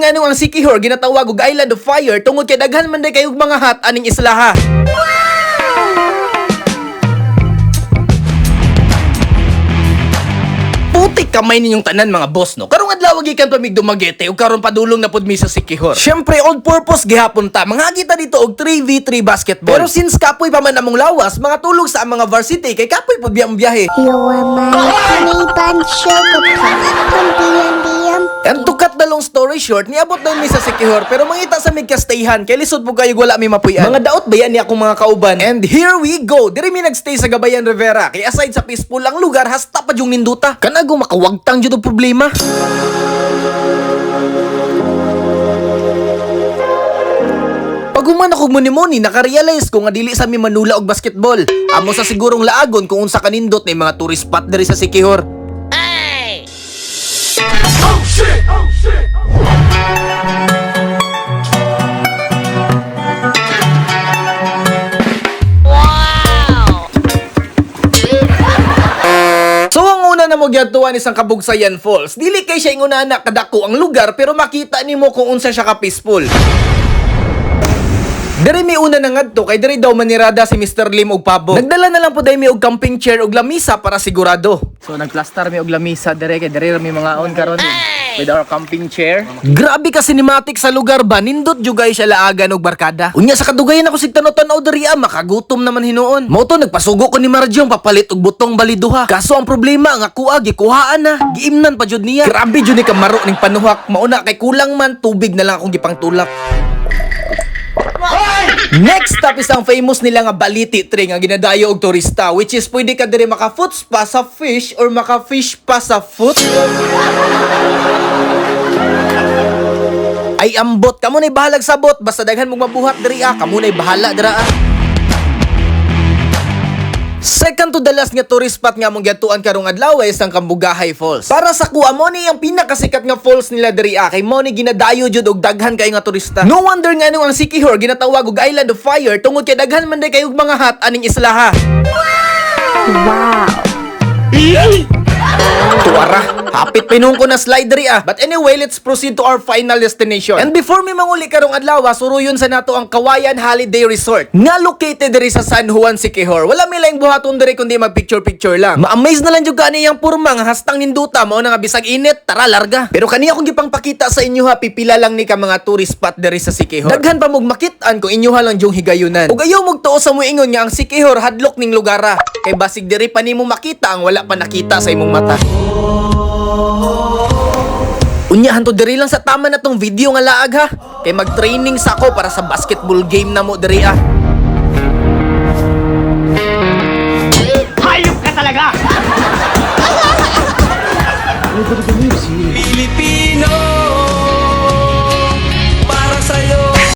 nga nung ang Sikihor ginatawag og Island of Fire tungod kay daghan man day kayog mga hat aning islaha. Putik kamay ninyong tanan mga boss no. Karong adlaw gikan pa mig dumagete ug karon padulong na pud mi sa Sikihor. Syempre on purpose gihapon ta. Mga kita dito og 3v3 basketball. Pero since kapoy pa man among lawas, mga tulog sa ang mga varsity kay kapoy pud biyang biyahe. You are my honey bun sugar pie. And to cut the long story short, niabot na mi sa Sikihor pero mangita sa mig kastayhan kay lisod po kayo wala mi mapuyan. Mga daot ba yan ni akong mga kauban? And here we go. Diri mi nagstay sa Gabayan Rivera kay aside sa peaceful ang lugar hasta pa yung ninduta. Kanago makawagtang jud problema. Paguman ako muni-muni, nakarealize ko nga dili sa mi manula og basketball. Amo sa sigurong laagon kung unsa kanindot na mga tourist spot diri sa Sikihor. So ang una na mo gyatuan isang kabugsayan falls. Dili kay siya inguna na kadako ang lugar pero makita nimo kung unsa siya ka peaceful. Diri mi una na ngadto kay diri daw manirada si Mr. Lim og Pabo. Nagdala na lang po dai mi og camping chair og lamisa para sigurado. So nagplastar mi og lamisa dire kay dire mi mga on karon with our camping chair. Grabe ka cinematic sa lugar ba? Nindot jugay siya laagan og barkada. Unya sa kadugayan ako sig tanaw-tanaw diri makagutom naman hinuon. Mo to nagpasugo ko ni Marjong papalit og butong baliduha. Kaso ang problema nga kuha gikuhaan na, giimnan pa jud niya. Grabe jud ni kamaro ning panuhak. Mauna kay kulang man tubig na lang akong gipangtulak. Next stop is ang famous nila nga baliti tree nga ginadayo og turista which is pwede ka diri maka-foot spa sa fish or maka-fish pa sa foot. Ay ambot, kamo na'y bahalag sa bot basta daghan mong mabuhat diri ah, kamo na'y bahala dira ah. Second to the last nga tourist spot nga mong gyatuan karong adlaw is ang Kambugahay Falls. Para sa kuha mo ni ang pinakasikat nga falls nila diri ah, kay mo ni ginadayo jud og daghan kay nga turista. No wonder nga nung ang Sikihor ginatawag og Island of Fire tungod kay daghan man day kayog mga hat aning islaha. Wow. Tuwara, hapit pinung ko na slide diri ah. But anyway, let's proceed to our final destination. And before mi manguli karong adlaw, ah, suruyon sa nato ang Kawayan Holiday Resort. Nga located diri sa San Juan, Siquijor. Wala mi laing buhaton diri kundi mag picture-picture lang. Ma-amaze na lang jud kani yang purma nga hastang ninduta mao na nga bisag init, tara larga. Pero kani akong gipang pakita sa inyo ha, pipila lang ni ka mga tourist spot diri sa Siquijor. Daghan pa mog makitaan kung inyo lang jung higayunan. Ug ayaw mog tuo sa muingon nga ang Siquijor hadlok ning lugara. Kay basig diri pa nimo makita ang wala pa nakita sa imong mata. Unyahan to diri lang sa tama na tong video nga laag ha. Kay mag-training sa ako para sa basketball game na mo diri ah.